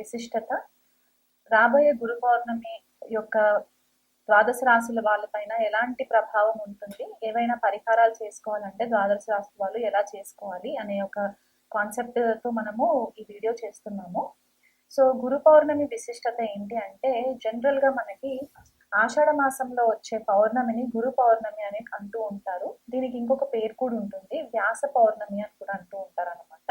విశిష్టత. రాబోయే గురు పౌర్ణమి యొక్క ద్వాదశ రాశుల వాళ్ళపైన ఎలాంటి ప్రభావం ఉంటుంది? ఏవైనా పరిహారాలు చేసుకోవాలంటే ద్వాదశ రాశుల వాళ్ళు ఎలా చేసుకోవాలి అనే ఒక కాన్సెప్ట్తో మనము ఈ వీడియో చేస్తున్నాము. సో గురు పౌర్ణమి విశిష్టత ఏంటి అంటే జనరల్గా మనకి ఆషాఢ మాసంలో వచ్చే పౌర్ణమిని గురు పౌర్ణమి అని అంటూ ఉంటారు. దీనికి ఇంకొక పేరు కూడా ఉంటుంది. వ్యాస పౌర్ణమి అని కూడా అంటూ ఉంటారు అనమాట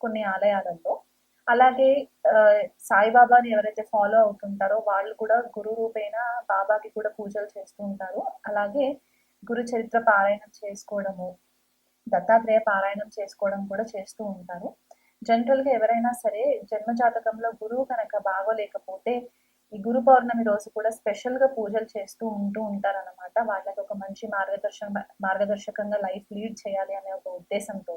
కొన్ని ఆలయాలలో. అలాగే సాయిబాబాని ఎవరైతే ఫాలో అవుతుంటారో వాళ్ళు కూడా గురు రూపేణ బాబాకి కూడా పూజలు చేస్తూ ఉంటారు. అలాగే గురు చరిత్ర పారాయణం చేసుకోవడము దత్తాత్రేయ పారాయణం చేసుకోవడం కూడా చేస్తూ ఉంటారు. జనరల్గా ఎవరైనా సరే జన్మ జాతకంలో గురువు కనుక బాగోలేకపోతే ఈ గురు పౌర్ణమి రోజు కూడా స్పెషల్గా పూజలు చేస్తూ ఉంటూ ఉంటారు అనమాట వాళ్ళకి ఒక మంచి మార్గదర్శన మార్గదర్శకంగా లైఫ్ లీడ్ చేయాలి అనే ఒక ఉద్దేశంతో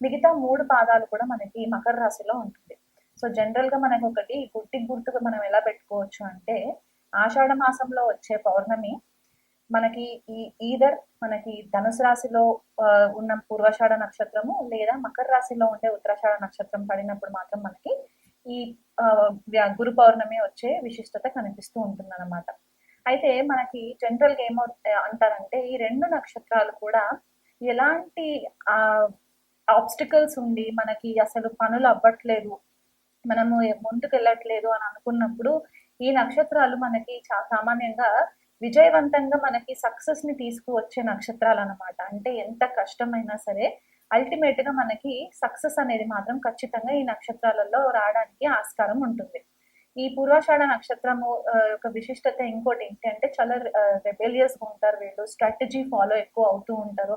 మిగతా మూడు పాదాలు కూడా మనకి మకర రాశిలో ఉంటుంది. సో జనరల్గా మనకి ఒకటి గుర్తి గుర్తుగా మనం ఎలా పెట్టుకోవచ్చు అంటే ఆషాఢ మాసంలో వచ్చే పౌర్ణమి మనకి ఈ ఈదర్ మనకి ధనుసు రాశిలో ఉన్న పూర్వాషాఢ నక్షత్రము లేదా మకర రాశిలో ఉండే ఉత్తరాషాఢ నక్షత్రం పడినప్పుడు మాత్రం మనకి ఈ గురు పౌర్ణమి వచ్చే విశిష్టత కనిపిస్తూ ఉంటుంది అనమాట అయితే మనకి జనరల్ ఏమో అంటారంటే ఈ రెండు నక్షత్రాలు కూడా ఎలాంటి ఆ ఆబ్స్టికల్స్ ఉండి మనకి అసలు పనులు అవ్వట్లేదు మనము ముందుకు వెళ్ళట్లేదు అని అనుకున్నప్పుడు ఈ నక్షత్రాలు మనకి చా సామాన్యంగా విజయవంతంగా మనకి సక్సెస్ని తీసుకువచ్చే నక్షత్రాలు అన్నమాట. అంటే ఎంత కష్టమైనా సరే అల్టిమేట్గా మనకి సక్సెస్ అనేది మాత్రం ఖచ్చితంగా ఈ నక్షత్రాలలో రావడానికి ఆస్కారం ఉంటుంది. ఈ పూర్వాషాఢ నక్షత్రము యొక్క విశిష్టత ఇంకోటి ఏంటి అంటే చాలా రెబెలియస్గా ఉంటారు వీళ్ళు స్ట్రాటజీ ఫాలో ఎక్కువ అవుతూ ఉంటారు.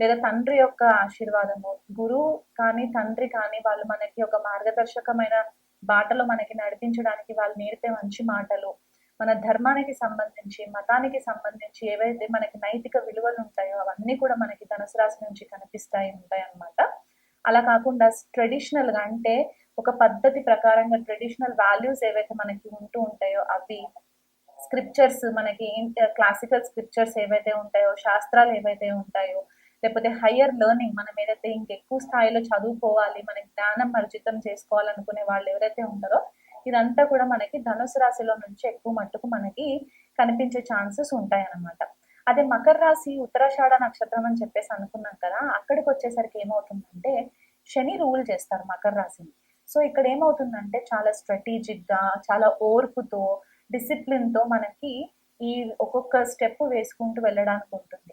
లేదా తండ్రి యొక్క ఆశీర్వాదము. గురువు కానీ తండ్రి కానీ వాళ్ళు మనకి ఒక మార్గదర్శకమైన బాటలో మనకి నడిపించడానికి వాళ్ళు నేర్పే మంచి మాటలు. మన ధర్మానికి సంబంధించి మతానికి సంబంధించి ఏవైతే మనకి నైతిక విలువలు ఉంటాయో అవన్నీ కూడా మనకి ధనుసు రాశి నుంచి కనిపిస్తాయి ఉంటాయన్నమాట అలా కాకుండా ట్రెడిషనల్గా అంటే ఒక పద్ధతి ప్రకారంగా ట్రెడిషనల్ వాల్యూస్ ఏవైతే మనకి ఉంటూ ఉంటాయో అవి స్క్రిప్చర్స్ మనకి క్లాసికల్ స్క్రిప్చర్స్ ఏవైతే ఉంటాయో శాస్త్రాలు ఏవైతే ఉంటాయో లేకపోతే హయ్యర్ లెర్నింగ్ మనం ఏదైతే ఇంకెక్కువ స్థాయిలో చదువుకోవాలి మన జ్ఞానం అర్జితం చేసుకోవాలనుకునే వాళ్ళు ఎవరైతే ఉంటారో ఇదంతా కూడా మనకి ధనుసు రాశిలో నుంచి ఎక్కువ మట్టుకు మనకి కనిపించే ఛాన్సెస్ ఉంటాయి అన్నమాట అదే మకర రాశి ఉత్తరాషాఢ నక్షత్రం అని చెప్పేసి అనుకున్నాం కదా అక్కడికి వచ్చేసరికి ఏమవుతుందంటే శని రూల్ చేస్తారు మకర రాశిని. సో ఇక్కడ ఏమవుతుందంటే చాలా స్ట్రాటజిక్గా చాలా ఓర్పుతో డిసిప్లిన్తో మనకి ఈ ఒక్కొక్క స్టెప్ వేసుకుంటూ వెళ్ళడానికి ఉంటుంది.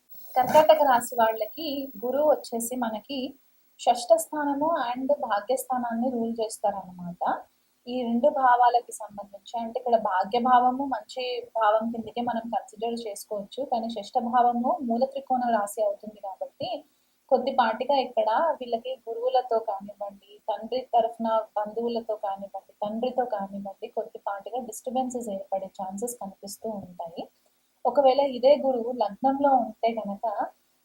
కర్కాటక రాశి వాళ్ళకి గురువు వచ్చేసి మనకి షష్ఠ స్థానము అండ్ భాగ్యస్థానాన్ని రూల్ చేస్తారన్నమాట. ఈ రెండు భావాలకి సంబంధించి అంటే ఇక్కడ భాగ్య భావము మంచి భావం కిందకే మనం కన్సిడర్ చేసుకోవచ్చు. కానీ షష్ఠ భావము మూల త్రికోణ రాశి అవుతుంది కాబట్టి కొద్దిపాటిగా ఇక్కడ వీళ్ళకి గురువులతో కానివ్వండి తండ్రి తరఫున బంధువులతో కానివ్వండి తండ్రితో కానివ్వండి కొద్దిపాటిగా డిస్టర్బెన్సెస్ ఏర్పడే ఛాన్సెస్ కనిపిస్తూ ఉంటాయి. ఒకవేళ ఇదే గురువు లగ్నంలో ఉంటే గనక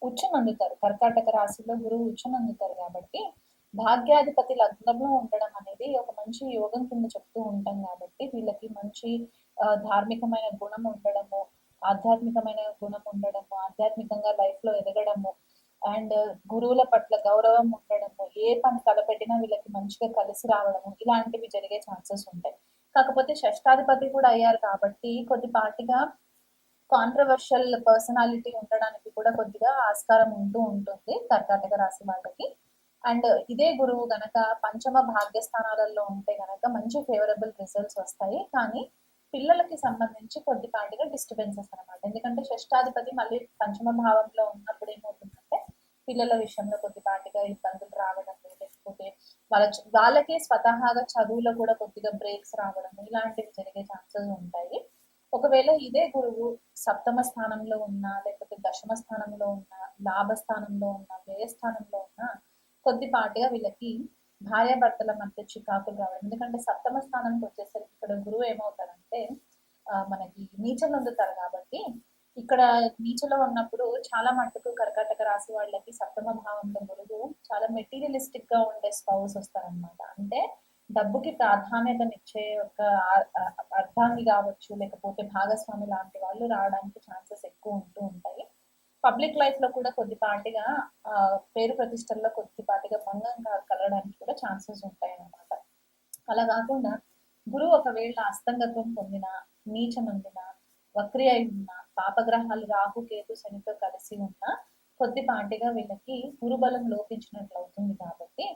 ఉచ్చనందుతారు కర్కాటక రాశిలో గురువు ఉచ్చనందుతారు కాబట్టి భాగ్యాధిపతి లగ్నంలో ఉండడం అనేది ఒక మంచి యోగం కింద చెప్తూ ఉంటాం కాబట్టి వీళ్ళకి మంచి ధార్మికమైన గుణం ఉండడము ఆధ్యాత్మికమైన గుణం ఉండడము ఆధ్యాత్మికంగా లైఫ్లో ఎదగడము అండ్ గురువుల పట్ల గౌరవం ఉండడము ఏ పని తలపెట్టినా వీళ్ళకి మంచిగా కలిసి రావడము ఇలాంటివి జరిగే ఛాన్సెస్ ఉంటాయి. కాకపోతే షష్టాధిపతి కూడా అయ్యారు కాబట్టి కొద్దిపాటిగా కాంట్రవర్షియల్ పర్సనాలిటీ ఉండడానికి కూడా కొద్దిగా ఆస్కారం ఉంటూ ఉంటుంది కర్కాటక రాశి వాళ్ళకి. అండ్ ఇదే గురువు గనక పంచమ భాగ్యస్థానాలలో ఉంటే గనక మంచి ఫేవరబుల్ రిజల్ట్స్ వస్తాయి. కానీ పిల్లలకి సంబంధించి కొద్దిపాటిగా డిస్టర్బెన్సెస్ అన్నమాట. ఎందుకంటే షష్టాధిపతి మళ్ళీ పంచమ భావంలో ఉన్నప్పుడు ఏమవుతుందంటే పిల్లల విషయంలో కొద్దిపాటిగా ఇబ్బందులు రావడం లేకపోతే వాళ్ళ వాళ్ళకే స్వతహాగా చదువులో కూడా కొద్దిగా బ్రేక్స్ రావడం ఇలాంటివి జరిగే ఛాన్సెస్ ఉంటాయి. ఒకవేళ ఇదే గురువు సప్తమ స్థానంలో ఉన్నా లేకపోతే దశమ స్థానంలో ఉన్నా లాభ స్థానంలో ఉన్నా వ్యయ స్థానంలో ఉన్నా కొద్దిపాటిగా వీళ్ళకి భార్యాభర్తల మధ్య చికాకులు రావడం. ఎందుకంటే సప్తమ స్థానానికి వచ్చేసరికి ఇక్కడ గురువు ఏమవుతారంటే మనకి నీచలు అందుతారు కాబట్టి ఇక్కడ నీచలో ఉన్నప్పుడు చాలా మట్టుకు కర్కాటక రాశి వాళ్ళకి సప్తమ భావంలో గురువు చాలా మెటీరియలిస్టిక్గా ఉండే స్పౌస్ వస్తారనమాట అంటే డబ్బుకి ప్రాధాన్యతనిచ్చే ఒక అర్థాన్ని కావచ్చు లేకపోతే భాగస్వామి లాంటి వాళ్ళు రావడానికి ఛాన్సెస్ ఎక్కువ ఉంటూ ఉంటాయి. పబ్లిక్ లైఫ్లో కూడా కొద్దిపాటిగా పేరు ప్రతిష్టల్లో కొద్దిపాటిగా భంగం కలగడానికి కూడా ఛాన్సెస్ ఉంటాయి అన్నమాట అలా కాకుండా గురువు ఒకవేళ అస్తంగత్వం పొందిన నీచమందిన వక్రి అయి ఉన్న పాపగ్రహాలు రాహు కేతు శనితో కలిసి ఉన్న కొద్దిపాటిగా వీళ్ళకి గురుబలం లోపించినట్లు అవుతుంది కాబట్టి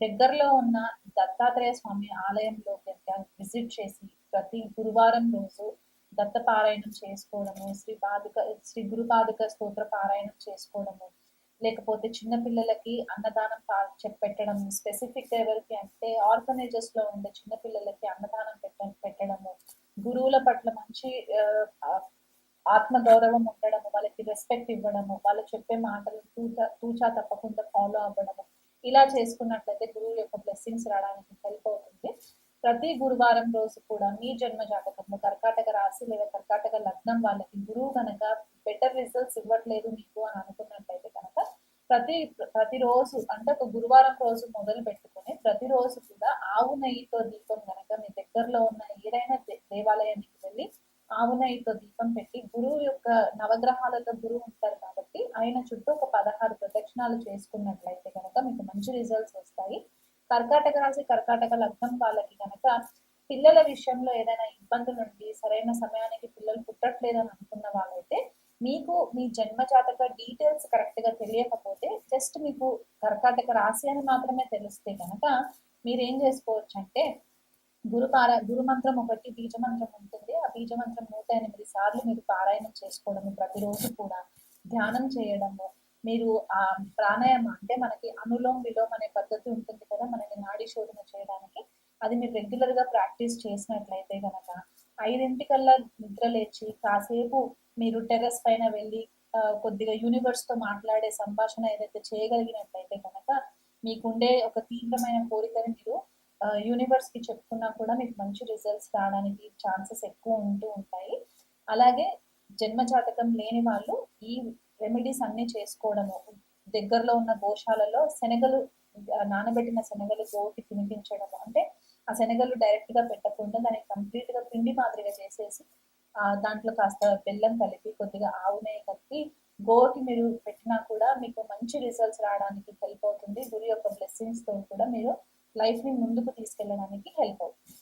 దగ్గరలో ఉన్న దత్తాత్రేయ స్వామి ఆలయంలో కనుక విజిట్ చేసి ప్రతి గురువారం రోజు దత్త పారాయణం చేసుకోవడము శ్రీ పాదుక శ్రీ గురుపాదుక స్తోత్ర పారాయణం చేసుకోవడము లేకపోతే చిన్న పిల్లలకి అన్నదానం పెట్టడం స్పెసిఫిక్ ఎవరికి అంటే ఆర్ఫనేజెస్లో ఉండే చిన్న పిల్లలకి అన్నదానం పెట్ట పెట్టడము గురువుల పట్ల మంచి ఆత్మగౌరవం ఆత్మ గౌరవం ఉండడము వాళ్ళకి రెస్పెక్ట్ ఇవ్వడము వాళ్ళు చెప్పే మాటలు తూచా తూచా తప్పకుండా ఫాలో అవ్వడం ఇలా చేసుకున్నట్లయితే గురువు యొక్క బ్లెస్సింగ్స్ రావడానికి హెల్ప్ అవుతుంది ప్రతి గురువారం రోజు కూడా మీ జన్మ జాతకంలో కర్కాటక రాశి లేదా కర్కాటక లగ్నం వాళ్ళకి గురువు కనుక బెటర్ రిజల్ట్స్ ఇవ్వట్లేదు మీకు అని అనుకున్నట్లయితే కనుక ప్రతి ప్రతిరోజు అంటే ఒక గురువారం రోజు మొదలు పెట్టుకుని ప్రతిరోజు కూడా ఆవు నెయ్యితో దీపం కనుక మీ దగ్గరలో ఉన్న ఏదైనా దేవాలయానికి వెళ్ళి ఆవు నెయ్యితో దీపం పెట్టి గురువు యొక్క నవగ్రహాలతో గురువు ఉంటారు కాబట్టి ఆయన చుట్టూ ఒక పదహారు ప్రదక్షిణాలు చేసుకున్నట్లయితే కనుక మీకు మంచి రిజల్ట్స్ వస్తాయి. కర్కాటక రాశి కర్కాటక లగ్నం వాళ్ళకి కనుక పిల్లల విషయంలో ఏదైనా ఇబ్బందులు ఉండి సరైన సమయానికి పిల్లలు పుట్టట్లేదని అనుకున్న వాళ్ళైతే మీకు మీ జన్మ జాతక డీటెయిల్స్ కరెక్ట్గా తెలియకపోతే జస్ట్ మీకు కర్కాటక రాశి అని మాత్రమే తెలిస్తే కనుక మీరేం చేసుకోవచ్చు అంటే గురు పారా గురుమంత్రం ఒకటి బీజ మంత్రం ఉంటుంది. ఆ బీజమంత్రం నూట ఎనిమిది సార్లు మీరు పారాయణం చేసుకోవడము ప్రతిరోజు కూడా ధ్యానం చేయడము మీరు ఆ ప్రాణాయామ అంటే మనకి అనులోమ్ విలోమ్ అనే పద్ధతి ఉంటుంది కదా మనకి నాడి శోధన చేయడానికి. అది మీరు రెగ్యులర్గా ప్రాక్టీస్ చేసినట్లయితే గనక ఐదింటికల్లా నిద్ర లేచి కాసేపు మీరు టెర్రస్ పైన వెళ్ళి కొద్దిగా యూనివర్స్తో మాట్లాడే సంభాషణ ఏదైతే చేయగలిగినట్లయితే కనుక మీకుండే ఒక తీవ్రమైన కోరికని మీరు యూనివర్స్కి చెప్పుకున్నా కూడా మీకు మంచి రిజల్ట్స్ రావడానికి ఛాన్సెస్ ఎక్కువ ఉంటూ ఉంటాయి. అలాగే జన్మ జాతకం లేని వాళ్ళు ఈ రెమెడీస్ అన్ని చేసుకోవడము. దగ్గరలో ఉన్న గోశాలలో శనగలు నానబెట్టిన శనగలు గోకి తినిపించడము. అంటే ఆ శనగలు డైరెక్ట్గా పెట్టకుండా దానికి కంప్లీట్గా పిండి మాదిరిగా చేసేసి ఆ దాంట్లో కాస్త బెల్లం కలిపి కొద్దిగా ఆవు నెయ్యి కలిపి గోకి మీరు పెట్టినా కూడా మీకు మంచి రిజల్ట్స్ రావడానికి హెల్ప్ అవుతుంది. గురి యొక్క బ్లెస్సింగ్స్తో కూడా మీరు లైఫ్ని ముందుకు తీసుకెళ్ళడానికి హెల్ప్ అవుతుంది.